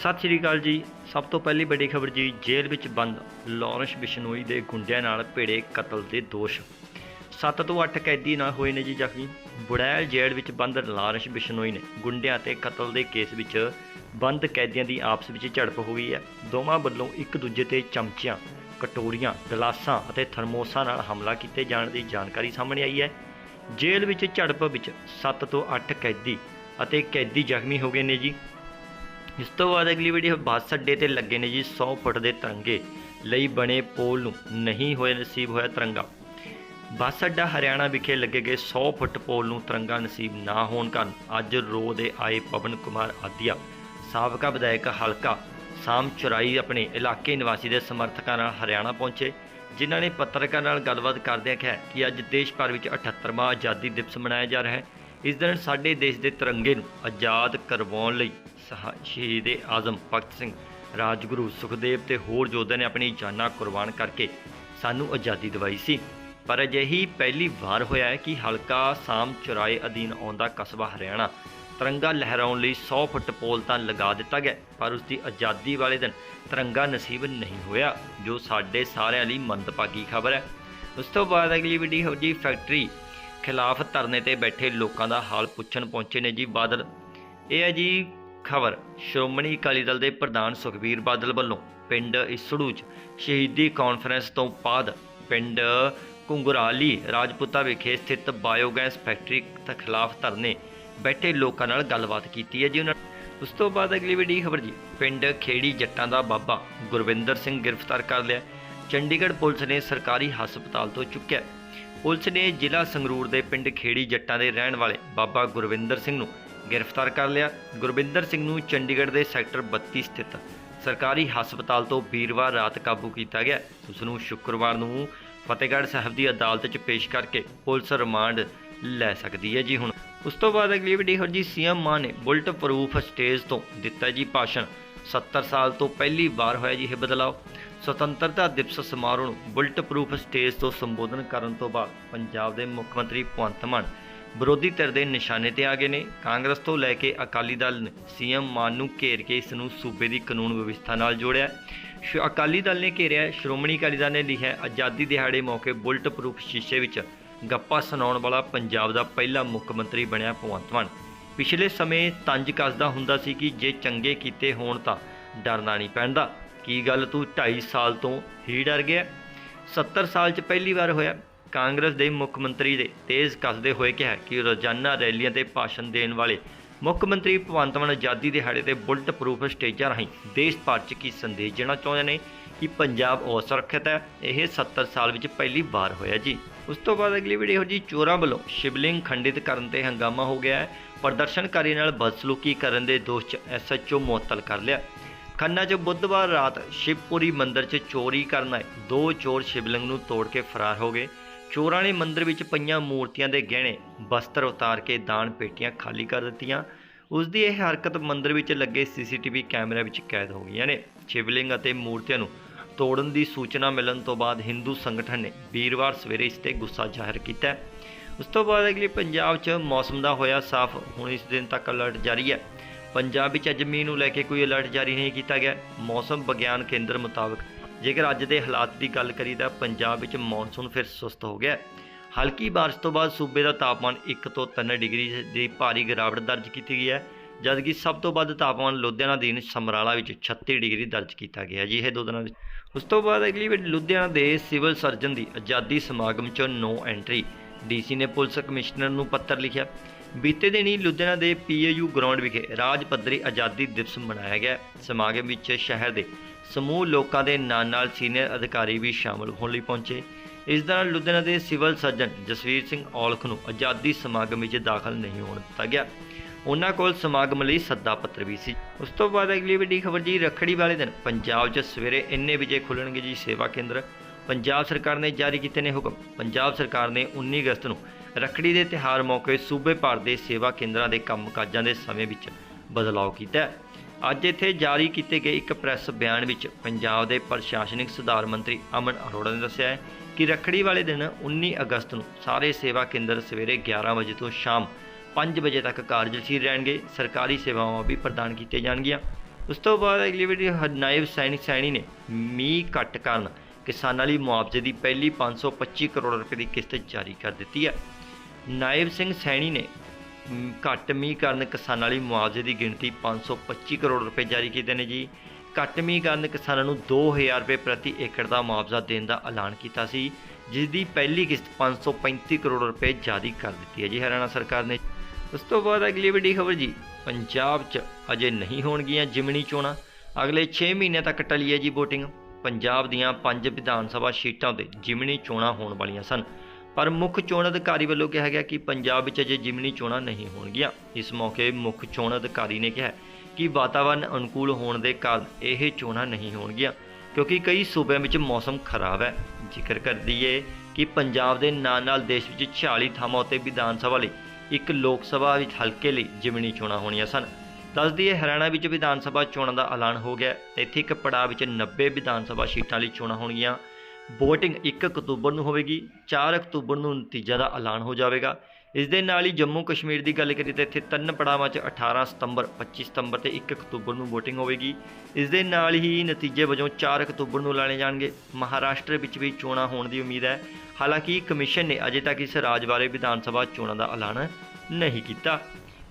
ਸਤਿ ਸ਼੍ਰੀ ਅਕਾਲ ਜੀ। ਸਭ ਤੋਂ ਪਹਿਲੀ ਵੱਡੀ ਖਬਰ ਜੀ, ਜੇਲ੍ਹ ਵਿੱਚ ਬੰਦ, ਲਾਰੈਂਸ ਬਿਸ਼ਨੋਈ ਦੇ ਗੁੰਡਿਆਂ ਨਾਲ ਭਿੜੇ ਕਤਲ ਦੇ ਦੋਸ਼। 7 ਤੋਂ 8 ਕੈਦੀ ਨਾਲ ਹੋਏ ਨੇ ਜੀ ਜ਼ਖਮੀ। ਬੁੜੈਲ ਜੇਲ੍ਹ ਵਿੱਚ ਬੰਦ, ਲਾਰੈਂਸ ਬਿਸ਼ਨੋਈ ਨੇ ਗੁੰਡਿਆਂ ਤੇ ਕਤਲ ਦੇ ਕੇਸ ਵਿੱਚ ਬੰਦ ਕੈਦੀਆਂ ਦੀ ਆਪਸ ਵਿੱਚ ਝੜਪ ਹੋ ਗਈ ਹੈ। ਦੋਵਾਂ ਵੱਲੋਂ ਇੱਕ ਦੂਜੇ ਤੇ ਚਮਚਿਆਂ, ਕਟੋਰੀਆਂ, ਗਲਾਸਾਂ ਅਤੇ ਥਰਮੋਸਾਂ ਨਾਲ ਹਮਲਾ ਕੀਤੇ ਜਾਣ ਦੀ ਜਾਣਕਾਰੀ ਸਾਹਮਣੇ ਆਈ ਹੈ। ਜੇਲ੍ਹ ਵਿੱਚ ਝੜਪ ਵਿੱਚ 7 ਤੋਂ 8 ਕੈਦੀ ਅਤੇ ਕੈਦੀ ਜ਼ਖਮੀ ਹੋ ਗਏ ਨੇ ਜੀ। ਇਸ ਤੋਂ ਬਾਅਦ ਅਗਲੀ ਵੀਡੀਓ ਬੱਸ ਅੱਡੇ ਤੇ ਲੱਗੇ ਨੇ ਜੀ 100 ਫੁੱਟ ਦੇ ਤਿਰੰਗੇ ਲਈ ਬਣੇ ਪੋਲ ਨੂੰ ਨਹੀਂ ਹੋਇਆ ਨਸੀਬ ਹੋਇਆ ਤਿਰੰਗਾ। ਬੱਸ ਅੱਡਾ ਹਰਿਆਣਾ ਵਿਖੇ ਲੱਗੇ ਗਏ 100 ਫੁੱਟ ਪੋਲ ਨੂੰ ਤਿਰੰਗਾ ਨਸੀਬ ਨਾ ਹੋਣ ਕਾਰਨ ਅੱਜ ਰੋ ਦੇ ਆਏ ਪਵਨ ਕੁਮਾਰ ਆਦੀਆ, ਸਾਬਕਾ ਵਿਧਾਇਕ ਹਲਕਾ ਸਾਮ ਚੁਰਾਈ ਆਪਣੇ ਇਲਾਕੇ ਨਿਵਾਸੀ ਦੇ ਸਮਰਥਕਾਂ ਨਾਲ ਹਰਿਆਣਾ ਪਹੁੰਚੇ, ਜਿਨ੍ਹਾਂ ਨੇ ਪੱਤਰਕਾਰਾਂ ਨਾਲ ਗੱਲਬਾਤ ਕਰਦਿਆਂ ਕਿਹਾ ਕਿ ਅੱਜ ਦੇਸ਼ ਭਰ ਵਿੱਚ 78ਵਾਂ ਆਜ਼ਾਦੀ ਦਿਵਸ ਮਨਾਇਆ ਜਾ ਰਿਹਾ ਹੈ। ਇਸ ਦਿਨ ਸਾਡੇ ਦੇਸ਼ ਦੇ ਤਿਰੰਗੇ ਨੂੰ ਆਜ਼ਾਦ ਕਰਵਾਉਣ ਲਈ ਸਹਾ- ਸ਼ਹੀਦ ਆਜ਼ਮ ਭਗਤ ਸਿੰਘ, ਰਾਜਗੁਰੂ ਸੁਖਦੇਵ ਤੇ ਹੋਰ ਯੋਧਿਆਂ ਨੇ ਆਪਣੀ ਜਾਨਾਂ ਕੁਰਬਾਨ ਕਰਕੇ ਸਾਨੂੰ ਆਜ਼ਾਦੀ ਦਿਵਾਈ ਸੀ। ਪਰ ਅਜਿਹੀ ਪਹਿਲੀ ਵਾਰ ਹੋਇਆ ਹੈ ਕਿ ਹਲਕਾ ਸਾਮ ਚੁਰਾਏ ਅਧੀਨ ਆਉਂਦਾ ਕਸਬਾ ਹਰਿਆਣਾ ਤਿਰੰਗਾ ਲਹਿਰਾਉਣ ਲਈ 100 ਫੁੱਟ ਪੋਲ ਤਾਂ ਲਗਾ ਦਿੱਤਾ ਗਿਆ, ਪਰ ਉਸ ਦੀ ਆਜ਼ਾਦੀ ਵਾਲੇ ਦਿਨ ਤਿਰੰਗਾ ਨਸੀਬ ਨਹੀਂ ਹੋਇਆ, ਜੋ ਸਾਡੇ ਸਾਰਿਆਂ ਲਈ ਮੰਦਭਾਗੀ ਖਬਰ ਹੈ। ਉਸ ਤੋਂ ਬਾਅਦ ਅਗਲੀ ਵੀਡੀਓ ਹੋ ਜੀ ਫੈਕਟਰੀ ਖਿਲਾਫ ਧਰਨੇ ਤੇ ਬੈਠੇ ਲੋਕਾਂ ਦਾ ਹਾਲ ਪੁੱਛਣ ਪਹੁੰਚੇ ਨੇ ਜੀ ਬਾਦਲ। ਇਹ ਹੈ ਜੀ ਖਬਰ ਸ਼੍ਰੋਮਣੀ ਅਕਾਲੀ ਦਲ ਦੇ ਪ੍ਰਧਾਨ ਸੁਖਬੀਰ ਬਾਦਲ ਵੱਲੋਂ ਪਿੰਡ ਇਸੜੂ 'ਚ ਸ਼ਹੀਦੀ ਕਾਨਫਰੰਸ ਤੋਂ ਬਾਅਦ ਪਿੰਡ ਕੁੰਗਰਾਲੀ ਰਾਜਪੁਤਾ ਵਿਖੇ ਸਥਿਤ ਬਾਇਓਗੈਸ ਫੈਕਟਰੀ ਦੇ ਖਿਲਾਫ ਧਰਨੇ ਬੈਠੇ ਲੋਕਾਂ ਨਾਲ ਗੱਲਬਾਤ ਕੀਤੀ ਹੈ ਜੀ ਉਹਨਾਂ ਉਸ ਤੋਂ ਬਾਅਦ ਅਗਲੀ ਵੱਡੀ ਖਬਰ ਜੀ, ਪਿੰਡ ਖੇੜੀ ਜੱਟਾਂ ਦਾ ਬਾਬਾ ਗੁਰਵਿੰਦਰ ਸਿੰਘ ਗ੍ਰਿਫਤਾਰ ਕਰ ਲਿਆ। ਚੰਡੀਗੜ੍ਹ ਪੁਲਿਸ ਨੇ ਸਰਕਾਰੀ ਹਸਪਤਾਲ ਤੋਂ ਚੁੱਕਿਆ। ਪੁਲਿਸ ਨੇ ਜ਼ਿਲ੍ਹਾ ਸੰਗਰੂਰ ਦੇ ਪਿੰਡ ਖੇੜੀ ਜੱਟਾਂ ਦੇ ਰਹਿਣ ਵਾਲੇ ਬਾਬਾ ਗੁਰਵਿੰਦਰ ਸਿੰਘ ਨੂੰ ਗ੍ਰਿਫਤਾਰ ਕਰ ਲਿਆ। ਗੁਰਵਿੰਦਰ ਸਿੰਘ ਨੂੰ ਚੰਡੀਗੜ੍ਹ ਦੇ ਸੈਕਟਰ 32 ਸਥਿਤ ਸਰਕਾਰੀ ਹਸਪਤਾਲ ਤੋਂ ਵੀਰਵਾਰ ਰਾਤ ਕਾਬੂ ਕੀਤਾ ਗਿਆ। ਉਸ ਨੂੰ ਸ਼ੁੱਕਰਵਾਰ ਨੂੰ ਫਤਿਹਗੜ੍ਹ ਸਾਹਿਬ ਦੀ ਅਦਾਲਤ 'ਚ ਪੇਸ਼ ਕਰਕੇ ਪੁਲਿਸ ਰਿਮਾਂਡ ਲੈ ਸਕਦੀ ਹੈ ਜੀ ਹੁਣ। ਉਸ ਤੋਂ ਬਾਅਦ ਅਗਲੀ ਵੀਡੀਓ ਹੋ ਜੀ, ਸੀਐਮ ਮਾਨ ਨੇ ਬੁਲਟ ਪ੍ਰੂਫ ਸਟੇਜ ਤੋਂ ਦਿੱਤਾ ਜੀ ਭਾਸ਼ਣ। 70 ਸਾਲ ਤੋਂ ਪਹਿਲੀ ਵਾਰ ਹੋਇਆ ਜੀ ਇਹ ਬਦਲਾਅ। ਸੁਤੰਤਰਤਾ ਦਿਵਸ ਸਮਾਰੋਹ ਨੂੰ ਬੁਲਟ ਪ੍ਰੂਫ ਸਟੇਜ ਤੋਂ ਸੰਬੋਧਨ ਕਰਨ ਤੋਂ ਬਾਅਦ ਪੰਜਾਬ ਦੇ ਮੁੱਖ ਮੰਤਰੀ ਭਗਵੰਤ ਮਾਨ ਵਿਰੋਧੀ ਧਿਰ ਦੇ ਨਿਸ਼ਾਨੇ ਤੇ ਆ ਗਏ ਨੇ। ਕਾਂਗਰਸ ਤੋਂ ਲੈ ਕੇ ਅਕਾਲੀ ਦਲ ਨੇ ਸੀਐਮ ਮਾਨ ਨੂੰ ਘੇਰ ਕੇ ਇਸ ਨੂੰ ਸੂਬੇ ਦੀ ਕਾਨੂੰਨ ਵਿਵਸਥਾ ਨਾਲ ਜੋੜਿਆ। ਸ਼੍ਰੋ- ਅਕਾਲੀ ਦਲ ਨੇ ਘੇਰਿਆ, ਸ਼੍ਰੋਮਣੀ ਅਕਾਲੀ ਦਲ ਨੇ ਲਿਖਿਆ, ਆਜ਼ਾਦੀ ਦਿਹਾੜੇ ਮੌਕੇ ਬੁਲਟ ਪ੍ਰੂਫ ਸ਼ੀਸ਼ੇ ਵਿੱਚ ਗੱਪਾ ਸੁਣਾਉਣ ਵਾਲਾ ਪੰਜਾਬ ਦਾ ਪਹਿਲਾ ਮੁੱਖ ਮੰਤਰੀ ਬਣਿਆ ਭਗਵੰਤ ਮਾਨ। ਪਿਛਲੇ ਸਮੇਂ ਤੰਜ ਕੱਸਦਾ ਹੁੰਦਾ ਸੀ ਕਿ ਜੇ ਚੰਗੇ ਕੀਤੇ ਹੋਣ ਤਾਂ ਡਰਨਾ ਨਹੀਂ ਪੈਂਦਾ। ਕੀ ਗੱਲ ਤੂੰ 2.5 ਸਾਲ ਤੋਂ ਹੀ ਡਰ ਗਿਆ? 70 ਸਾਲ 'ਚ ਪਹਿਲੀ ਵਾਰ ਹੋਇਆ। ਕਾਂਗਰਸ ਦੇ ਮੁੱਖ ਮੰਤਰੀ ਦੇ ਤੇਜ਼ ਕੱਸਦੇ ਹੋਏ ਕਿਹਾ ਕਿ ਰੋਜ਼ਾਨਾ ਰੈਲੀਆਂ ਤੇ ਭਾਸ਼ਣ ਦੇਣ ਵਾਲੇ ਮੁੱਖ ਮੰਤਰੀ ਭਗਵੰਤ ਮਾਨ ਆਜ਼ਾਦੀ ਦਿਹਾੜੇ ਤੇ ਬੁਲਟ ਪ੍ਰੂਫ ਸਟੇਜਾਂ ਰਾਹੀਂ ਦੇਸ਼ ਭਰ 'ਚ ਕੀ ਸੰਦੇਸ਼ ਦੇਣਾ ਚਾਹੁੰਦੇ ਨੇ ਕਿ ਪੰਜਾਬ ਅਸੁਰੱਖਿਅਤ ਹੈ? ਇਹ 70 ਸਾਲ ਵਿੱਚ ਪਹਿਲੀ ਵਾਰ ਹੋਇਆ ਜੀ। ਉਸ ਤੋਂ ਬਾਅਦ ਅਗਲੀ ਵੀਡੀਓ ਜੀ, ਚੋਰਾਂ ਵੱਲੋਂ ਸ਼ਿਵਲਿੰਗ ਖੰਡਿਤ ਕਰਨ ਤੇ ਹੰਗਾਮਾ ਹੋ ਗਿਆ ਹੈ। ਪ੍ਰਦਰਸ਼ਨਕਾਰੀ ਨਾਲ ਬਦਸਲੂਕੀ ਕਰਨ ਦੇ ਦੋਸ਼ 'ਚ ਐਸਐਚਓ ਮੁਅੱਤਲ ਕਰ ਲਿਆ। ਖੰਨਾ 'ਚ ਬੁੱਧਵਾਰ ਰਾਤ ਸ਼ਿਵਪੁਰੀ ਮੰਦਿਰ 'ਚ ਚੋਰੀ ਕਰਨ ਆਏ। ਦੋ ਚੋਰ ਸ਼ਿਵਲਿੰਗ ਨੂੰ ਤੋੜ ਕੇ ਫਰਾਰ ਹੋ ਗਏ। ਚੋਰਾਂ ਨੇ ਮੰਦਿਰ ਵਿੱਚ ਪਈਆਂ ਮੂਰਤੀਆਂ ਦੇ ਗਹਿਣੇ, ਬਸਤਰ ਉਤਾਰ ਕੇ ਦਾਨ ਪੇਟੀਆਂ ਖਾਲੀ ਕਰ ਦਿੱਤੀਆਂ। ਉਸ ਦੀ ਇਹ ਹਰਕਤ ਮੰਦਿਰ ਵਿੱਚ ਲੱਗੇ ਸੀਸੀਟੀਵੀ ਕੈਮਰੇ ਵਿੱਚ ਕੈਦ ਹੋ ਗਈਆਂ ਨੇ। ਸ਼ਿਵਲਿੰਗ ਅਤੇ ਮੂਰਤੀਆਂ ਨੂੰ ਤੋੜਨ ਦੀ ਸੂਚਨਾ ਮਿਲਣ ਤੋਂ ਬਾਅਦ ਹਿੰਦੂ ਸੰਗਠਨ ਨੇ ਵੀਰਵਾਰ ਸਵੇਰੇ ਇਸ ਤੇ ਗੁੱਸਾ ਜ਼ਾਹਿਰ ਕੀਤਾ ਉਸ ਤੋਂ ਬਾਅਦ ਅਗਲੀ ਪੰਜਾਬ 'ਚ ਮੌਸਮ ਦਾ ਹੋਇਆ ਸਾਫ਼। ਹੁਣ ਇਸ ਦਿਨ ਤੱਕ ਅਲਰਟ ਜਾਰੀ ਹੈ। ਪੰਜਾਬ ਵਿੱਚ ਅੱਜ ਮੀਂਹ ਨੂੰ ਲੈ ਕੇ ਕੋਈ ਅਲਰਟ ਜਾਰੀ ਨਹੀਂ ਕੀਤਾ ਗਿਆ। ਮੌਸਮ ਵਿਗਿਆਨ ਕੇਂਦਰ ਮੁਤਾਬਕ ਜੇਕਰ ਅੱਜ ਦੇ ਹਾਲਾਤ ਦੀ ਗੱਲ ਕਰੀ ਤਾਂ ਪੰਜਾਬ ਵਿੱਚ ਮੌਨਸੂਨ ਫਿਰ ਸੁਸਤ ਹੋ ਗਿਆ। ਹਲਕੀ ਬਾਰਿਸ਼ ਤੋਂ ਬਾਅਦ ਸੂਬੇ ਦਾ ਤਾਪਮਾਨ 1 ਤੋਂ 3 ਡਿਗਰੀ ਦੀ ਭਾਰੀ ਗਿਰਾਵਟ ਦਰਜ ਕੀਤੀ ਗਈ ਹੈ, ਜਦਕਿ ਸਭ ਤੋਂ ਵੱਧ ਤਾਪਮਾਨ ਲੁਧਿਆਣਾ ਦੇ ਸਮਰਾਲਾ ਵਿੱਚ 36 ਡਿਗਰੀ ਦਰਜ ਕੀਤਾ ਗਿਆ ਜੀ ਇਹ ਦੋ ਦਿਨਾਂ ਵਿੱਚ ਉਸ ਤੋਂ ਬਾਅਦ ਅਗਲੀ ਵਾਰ ਲੁਧਿਆਣਾ ਦੇ ਸਿਵਲ ਸਰਜਨ ਦੀ ਆਜ਼ਾਦੀ ਸਮਾਗਮ 'ਚ ਨੋ ਐਂਟਰੀ। ਡੀਸੀ ਨੇ ਪੁਲਿਸ ਕਮਿਸ਼ਨਰ ਨੂੰ ਪੱਤਰ ਲਿਖਿਆ। ਬੀਤੇ ਦਿਨੀ ਲੁਧਿਆਣਾ ਦੇ ਪੀਏਯੂ ਗਰਾਊਂਡ ਵਿਖੇ ਰਾਜ ਪੱਧਰੀ ਆਜ਼ਾਦੀ ਦਿਵਸ ਮਨਾਇਆ ਗਿਆ। ਸਮਾਗਮ ਵਿੱਚ ਸ਼ਹਿਰ ਦੇ ਸਮੂਹ ਲੋਕਾਂ ਦੇ ਨਾਲ ਨਾਲ ਸੀਨੀਅਰ ਅਧਿਕਾਰੀ ਵੀ ਸ਼ਾਮਲ ਹੋਣ ਲਈ ਪਹੁੰਚੇ। ਇਸ ਦੌਰਾਨ ਲੁਧਿਆਣਾ ਦੇ ਸਿਵਲ ਸਰਜਨ ਜਸਵੀਰ ਸਿੰਘ ਔਲਖ ਨੂੰ ਆਜ਼ਾਦੀ ਸਮਾਗਮ ਵਿੱਚ ਦਾਖਲ ਨਹੀਂ ਹੋਣ ਦਿੱਤਾ ਗਿਆ। ਉਹਨਾਂ ਕੋਲ ਸਮਾਗਮ ਲਈ ਸੱਦਾ ਪੱਤਰ ਵੀ ਸੀ। ਉਸ ਤੋਂ ਬਾਅਦ ਅਗਲੀ ਵੱਡੀ ਖਬਰ ਜੀ, ਰੱਖੜੀ ਵਾਲੇ ਦਿਨ ਪੰਜਾਬ 'ਚ ਸਵੇਰੇ ਇੰਨੇ ਵਜੇ ਖੁੱਲਣਗੇ ਜੀ ਸੇਵਾ ਕੇਂਦਰ। ਪੰਜਾਬ ਸਰਕਾਰ ਨੇ ਜਾਰੀ ਕੀਤੇ ਨੇ ਹੁਕਮ। ਪੰਜਾਬ ਸਰਕਾਰ ਨੇ 19 ਅਗਸਤ ਨੂੰ ਰੱਖੜੀ ਦੇ ਤਿਹਾਰ ਮੌਕੇ ਸੂਬੇ ਭਰ ਦੇ ਸੇਵਾ ਕੇਂਦਰਾਂ ਦੇ ਕੰਮਕਾਜਾਂ ਦੇ ਸਮੇਂ ਵਿੱਚ ਬਦਲਾਅ ਕੀਤਾ ਹੈ। ਅੱਜ ਇੱਥੇ ਜਾਰੀ ਕੀਤੇ ਗਏ ਇੱਕ ਪ੍ਰੈਸ ਬਿਆਨ ਵਿੱਚ ਪੰਜਾਬ ਦੇ ਪ੍ਰਸ਼ਾਸਨਿਕ ਸੁਧਾਰ ਮੰਤਰੀ ਅਮਨ ਅਰੋੜਾ ਨੇ ਦੱਸਿਆ ਹੈ ਕਿ ਰੱਖੜੀ ਵਾਲੇ ਦਿਨ 19 ਅਗਸਤ ਨੂੰ ਸਾਰੇ ਸੇਵਾ ਕੇਂਦਰ ਸਵੇਰੇ 11 ਵਜੇ ਤੋਂ ਸ਼ਾਮ 5 ਵਜੇ ਤੱਕ ਕਾਰਜਸ਼ੀਲ ਰਹਿਣਗੇ। ਸਰਕਾਰੀ ਸੇਵਾਵਾਂ ਵੀ ਪ੍ਰਦਾਨ ਕੀਤੀਆਂ ਜਾਣਗੀਆਂ। ਉਸ ਤੋਂ ਬਾਅਦ ਅਗਲੀ ਵੀਡੀਓ ਨਾਇਬ ਸੈਨਿਕ ਸੈਣੀ ਨੇ ਮੀਂਹ ਕੱਟ ਕਾਰਨ ਕਿਸਾਨਾਂ ਲਈ ਮੁਆਵਜ਼ੇ ਦੀ ਪਹਿਲੀ 525 ਕਰੋੜ ਰੁਪਏ ਦੀ ਕਿਸ਼ਤ ਜਾਰੀ ਕਰ ਦਿੱਤੀ ਹੈ। ਨਾਇਬ ਸਿੰਘ ਸੈਣੀ ਨੇ ਘੱਟ ਮੀਂਹ ਕਾਰਨ ਕਿਸਾਨਾਂ ਲਈ ਮੁਆਵਜ਼ੇ ਦੀ ਗਿਣਤੀ 525 ਕਰੋੜ ਰੁਪਏ ਜਾਰੀ ਕੀਤੇ ਨੇ ਜੀ। ਘੱਟ ਮੀਂਹ ਕਾਰਨ ਕਿਸਾਨਾਂ ਨੂੰ 2000 ਰੁਪਏ ਪ੍ਰਤੀ ਏਕੜ ਦਾ ਮੁਆਵਜ਼ਾ ਦੇਣ ਦਾ ਐਲਾਨ ਕੀਤਾ ਸੀ ਜਿਸ ਦੀ ਪਹਿਲੀ ਕਿਸ਼ਤ 535 ਕਰੋੜ ਰੁਪਏ ਜਾਰੀ ਕਰ ਦਿੱਤੀ ਹੈ ਜੀ ਹਰਿਆਣਾ ਸਰਕਾਰ ਨੇ। ਉਸ ਤੋਂ ਬਾਅਦ ਅਗਲੀ ਵੱਡੀ ਖਬਰ ਜੀ, ਪੰਜਾਬ 'ਚ ਅਜੇ ਨਹੀਂ ਹੋਣਗੀਆਂ ਜਿਮਣੀ ਚੋਣਾਂ, ਅਗਲੇ 6 ਮਹੀਨਿਆਂ ਤੱਕ ਟਲੀ ਹੈ ਜੀ VOTING ਪੰਜਾਬ ਦੀਆਂ ਪੰਜ ਵਿਧਾਨ ਸਭਾ ਸੀਟਾਂ ਤੇ ਜਿਮਣੀ ਚੋਣਾਂ ਹੋਣ ਵਾਲੀਆਂ ਸਨ। ਪਰ ਮੁੱਖ ਚੋਣ ਅਧਿਕਾਰੀ ਵੱਲੋਂ ਕਿਹਾ ਗਿਆ ਕਿ ਪੰਜਾਬ ਵਿੱਚ ਅਜੇ ਜ਼ਿਮਨੀ ਚੋਣਾਂ ਨਹੀਂ ਹੋਣਗੀਆਂ। ਇਸ ਮੌਕੇ ਮੁੱਖ ਚੋਣ ਅਧਿਕਾਰੀ ਨੇ ਕਿਹਾ ਕਿ ਵਾਤਾਵਰਣ ਅਨੁਕੂਲ ਹੋਣ ਦੇ ਕਾਰਨ ਇਹ ਚੋਣਾਂ ਨਹੀਂ ਹੋਣਗੀਆਂ, ਕਿਉਂਕਿ ਕਈ ਸੂਬਿਆਂ ਵਿੱਚ ਮੌਸਮ ਖਰਾਬ ਹੈ। ਜ਼ਿਕਰ ਕਰ ਦਈਏ ਕਿ ਪੰਜਾਬ ਦੇ ਨਾਲ ਨਾਲ ਦੇਸ਼ ਵਿੱਚ 46 ਥਾਵਾਂ ਉੱਤੇ ਵਿਧਾਨ ਸਭਾ ਲਈ ਇੱਕ ਲੋਕ ਸਭਾ ਵਿੱਚ ਹਲਕੇ ਲਈ ਜਿਮਣੀ ਚੋਣਾਂ ਹੋਣੀਆਂ ਸਨ। ਦੱਸ ਦਈਏ ਹਰਿਆਣਾ ਵਿੱਚ ਵਿਧਾਨ ਸਭਾ ਚੋਣਾਂ ਦਾ ਐਲਾਨ ਹੋ ਗਿਆ ਇੱਥੇ ਇੱਕ ਪੜਾਅ ਵਿੱਚ 90 ਵਿਧਾਨ ਸਭਾ ਸੀਟਾਂ ਲਈ ਚੋਣਾਂ ਹੋਣਗੀਆਂ। VOTING 1 ਅਕਤੂਬਰ ਨੂੰ ਹੋਵੇਗੀ 4 ਅਕਤੂਬਰ ਨੂੰ ਨਤੀਜਾ ਦਾ ਐਲਾਨ ਹੋ ਜਾਵੇਗਾ। ਇਸ ਦੇ ਨਾਲ ਹੀ ਜੰਮੂ ਕਸ਼ਮੀਰ ਦੀ ਗੱਲ ਕਰੀਏ ਤਾਂ ਇੱਥੇ ਤਿੰਨ ਪੜਾਵਾਂ 'ਚ 18 ਸਤੰਬਰ 25 ਸਤੰਬਰ ਤੇ 1 ਅਕਤੂਬਰ ਨੂੰ VOTING ਹੋਵੇਗੀ। ਇਸ ਦੇ ਨਾਲ ਹੀ ਨਤੀਜੇ ਵਜੋਂ 4 ਅਕਤੂਬਰ ਨੂੰ ਐਲਾਨੇ ਜਾਣਗੇ। ਮਹਾਰਾਸ਼ਟਰ ਵਿੱਚ ਵੀ ਚੋਣਾਂ ਹੋਣ ਦੀ ਉਮੀਦ ਹੈ। ਹਾਲਾਂਕਿ ਕਮਿਸ਼ਨ ਨੇ ਅਜੇ ਤੱਕ ਇਸ ਰਾਜ ਬਾਰੇ ਵਿਧਾਨ ਸਭਾ ਚੋਣਾਂ ਦਾ ਐਲਾਨ ਨਹੀਂ ਕੀਤਾ।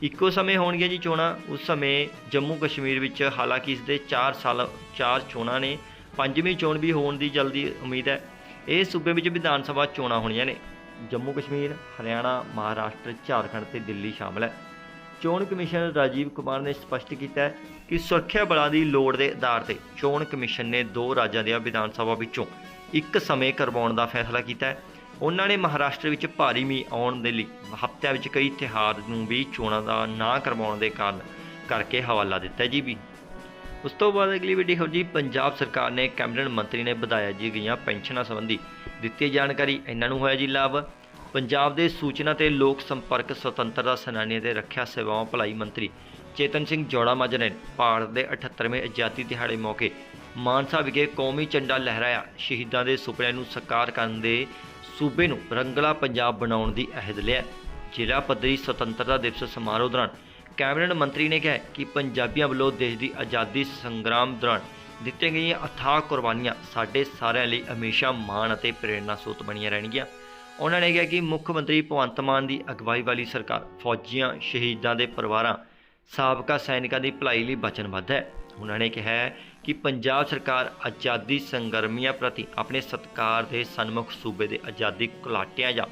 ਇੱਕੋ ਸਮੇਂ ਹੋਣਗੀਆਂ ਜੀ ਚੋਣਾਂ। ਉਸ ਸਮੇਂ ਜੰਮੂ ਕਸ਼ਮੀਰ ਵਿੱਚ ਹਾਲਾਂਕਿ ਇਸ ਦੇ 4 ਸਾਲ 4 ਚੋਣਾਂ ਨੇ ਪੰਜਵੀਂ ਚੋਣ ਵੀ ਹੋਣ ਦੀ ਜਲਦੀ ਉਮੀਦ ਹੈ। ਇਹ ਸੂਬੇ ਵਿੱਚ ਵਿਧਾਨ ਸਭਾ ਚੋਣਾਂ ਹੋਣੀਆਂ ਨੇ। ਜੰਮੂ ਕਸ਼ਮੀਰ, ਹਰਿਆਣਾ, ਮਹਾਰਾਸ਼ਟਰ, ਝਾਰਖੰਡ ਤੇ ਦਿੱਲੀ ਸ਼ਾਮਲ ਹੈ। ਚੋਣ ਕਮਿਸ਼ਨਰ ਰਾਜੀਵ ਕੁਮਾਰ ਨੇ ਸਪਸ਼ਟ ਕੀਤਾ ਹੈ ਕਿ ਸੁਰੱਖਿਆ ਬਲਾਂ ਦੀ ਲੋੜ ਦੇ ਆਧਾਰ ਤੇ ਚੋਣ ਕਮਿਸ਼ਨ ਨੇ ਦੋ ਰਾਜਾਂ ਦੀਆਂ ਵਿਧਾਨ ਸਭਾ ਵਿੱਚੋਂ ਇੱਕ ਸਮੇਂ ਕਰਵਾਉਣ ਦਾ ਫੈਸਲਾ ਕੀਤਾ ਹੈ। ਉਹਨਾਂ ਨੇ ਮਹਾਰਾਸ਼ਟਰ ਵਿੱਚ ਭਾਰੀ ਮੀਂਹ ਆਉਣ ਦੇ ਲਈ ਹਫ਼ਤਿਆਂ ਵਿੱਚ ਕਈ ਤਿਉਹਾਰ ਨੂੰ ਵੀ ਚੋਣਾਂ ਦਾ ਨਾ ਕਰਵਾਉਣ ਦੇ ਕਾਰਨ ਕਰਕੇ ਹਵਾਲਾ ਦਿੱਤਾ ਜੀ ਵੀ ਉਸ ਤੋਂ ਬਾਅਦ ਅਗਲੀ ਵੱਡੀ ਖਬਰ ਜੀ ਪੰਜਾਬ ਸਰਕਾਰ ਨੇ, ਕੈਬਨਿਟ ਮੰਤਰੀ ਨੇ ਵਧਾਇਆ ਜੀ ਗਈਆਂ ਪੈਨਸ਼ਨਾਂ ਸੰਬੰਧੀ। ਦਿੱਤੀ ਜਾਣਕਾਰੀ, ਇਹਨਾਂ ਨੂੰ ਹੋਇਆ ਜੀ ਲਾਭ। ਪੰਜਾਬ ਦੇ ਸੂਚਨਾ ਤੇ ਲੋਕ ਸੰਪਰਕ ਸੁਤੰਤਰਤਾ ਸੈਨਾਨੀ ਤੇ ਰੱਖਿਆ ਸੇਵਾਵਾਂ ਭਲਾਈ ਮੰਤਰੀ ਚੇਤਨ ਸਿੰਘ ਜੋੜਾ ਮਾਜਰਾ ਨੇ ਭਾਰਤ ਦੇ 78ਵੇਂ ਆਜ਼ਾਦੀ ਦਿਹਾੜੇ ਮੌਕੇ ਮਾਨਸਾ ਵਿਖੇ ਕੌਮੀ ਝੰਡਾ ਲਹਿਰਾਇਆ। ਸ਼ਹੀਦਾਂ ਦੇ ਸੁਪਨਿਆਂ ਨੂੰ ਸਾਕਾਰ ਕਰਨ ਦੇ ਸੂਬੇ ਨੂੰ ਰੰਗਲਾ ਪੰਜਾਬ ਬਣਾਉਣ ਦੀ ਅਹਿਦ ਲਿਆ। ਜ਼ਿਲ੍ਹਾ ਪੱਧਰੀ ਸੁਤੰਤਰਤਾ ਦਿਵਸ ਸਮਾਰੋਹ ਦੌਰਾਨ ਕੈਬਨਿਟ ਮੰਤਰੀ ਨੇ ਕਿਹਾ ਕਿ ਪੰਜਾਬੀਆਂ ਵੱਲੋਂ ਦੇਸ਼ ਦੀ ਆਜ਼ਾਦੀ ਸੰਗਰਾਮ ਦੌਰਾਨ ਦਿੱਤੀਆਂ ਗਈਆਂ ਅਥਾਹ ਕੁਰਬਾਨੀਆਂ ਸਾਡੇ ਸਾਰਿਆਂ ਲਈ ਹਮੇਸ਼ਾ ਮਾਣ ਅਤੇ ਪ੍ਰੇਰਨਾ ਸੋਤ ਬਣੀਆਂ ਰਹਿਣਗੀਆਂ। ਉਹਨਾਂ ਨੇ ਕਿਹਾ ਕਿ ਮੁੱਖ ਮੰਤਰੀ ਭਗਵੰਤ ਮਾਨ ਦੀ ਅਗਵਾਈ ਵਾਲੀ ਸਰਕਾਰ ਫੌਜੀਆਂ, ਸ਼ਹੀਦਾਂ ਦੇ ਪਰਿਵਾਰਾਂ, ਸਾਬਕਾ ਸੈਨਿਕਾਂ ਦੀ ਭਲਾਈ ਲਈ ਵਚਨਬੱਧ ਹੈ। ਉਹਨਾਂ ਨੇ ਕਿਹਾ ਹੈ ਕਿ ਪੰਜਾਬ ਸਰਕਾਰ ਆਜ਼ਾਦੀ ਸੰਗਰਮੀਆਂ ਪ੍ਰਤੀ ਆਪਣੇ ਸਤਕਾਰ ਦੇ ਸਨਮੁਖ ਸੂਬੇ ਦੇ ਆਜ਼ਾਦੀ ਘੁਲਾਟਿਆਂ ਜਾਂ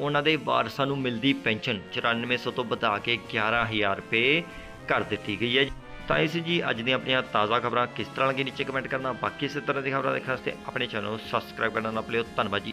ਉਹਨਾਂ ਦੇ ਵਾਰਸਾਂ ਨੂੰ ਮਿਲਦੀ ਪੈਨਸ਼ਨ 9400 ਤੋਂ ਵਧਾ ਕੇ 11000 ਰੁਪਏ ਕਰ ਦਿੱਤੀ ਗਈ ਹੈ। ਤਾਂ ਇਸ ਜੀ ਅੱਜ ਦੀਆਂ ਆਪਣੀਆਂ ਤਾਜ਼ਾ ਖਬਰਾਂ ਕਿਸ ਤਰ੍ਹਾਂ ਲੱਗੀ ਨੀਚੇ ਕਮੈਂਟ ਕਰਨਾ। ਬਾਕੀ ਇਸੇ ਤਰ੍ਹਾਂ ਦੀ ਖਬਰਾਂ ਦੇਖਣ ਵਾਸਤੇ ਆਪਣੇ ਚੈਨਲ ਨੂੰ ਸਬਸਕ੍ਰਾਈਬ ਕਰਨਾ ਨਾ ਭੁੱਲਿਓ। ਧੰਨਵਾਦ ਜੀ।